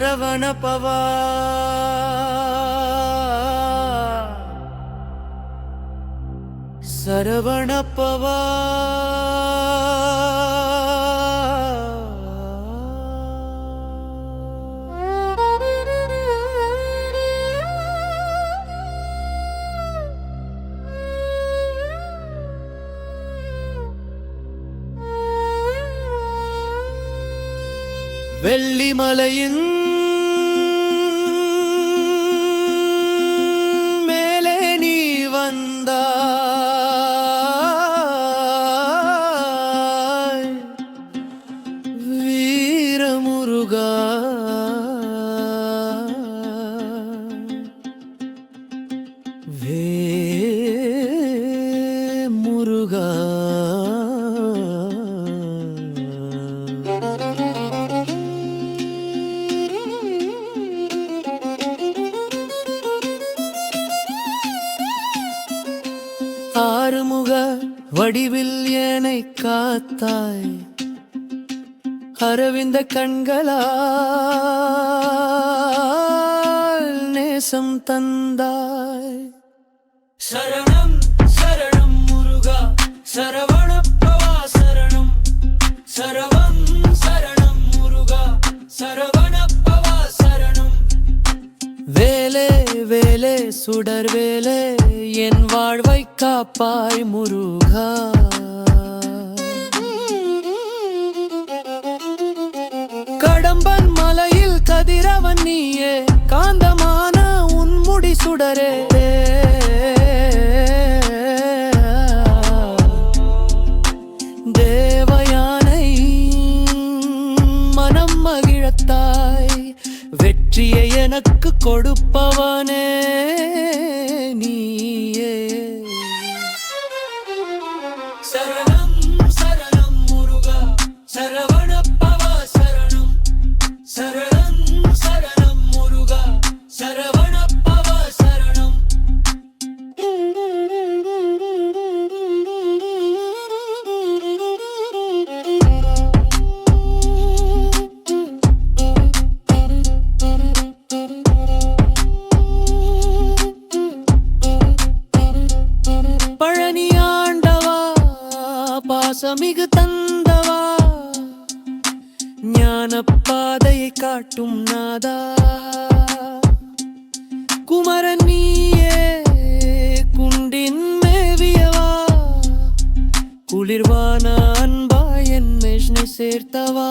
சரவண பவா. சரவண பவா. வெள்ளிமலையின் ஆறுமுக வடிவில் ஏனை காத்தாய். அரவிந்த கண்களால் நேசம் தந்தாய். சரணம் வேலே சுடர் வேலே என் வாழ்வை காப்பாய் முருகா. கடம்பன் மலையில் கதிரவன் நீயே காந்தமான உன்முடி சுடரே. வெற்றியை எனக்கு கொடுப்பவனே நீயே. சரணம் சரணம் முருகா சரவ பாசமிகு தந்தவா? ஞான பாதையை காட்டும் நாதா? குமரன் நீயே குண்டின் மேவியவா? குளிர்வான அன்பா என் மெஷ்னை சேர்த்தவா?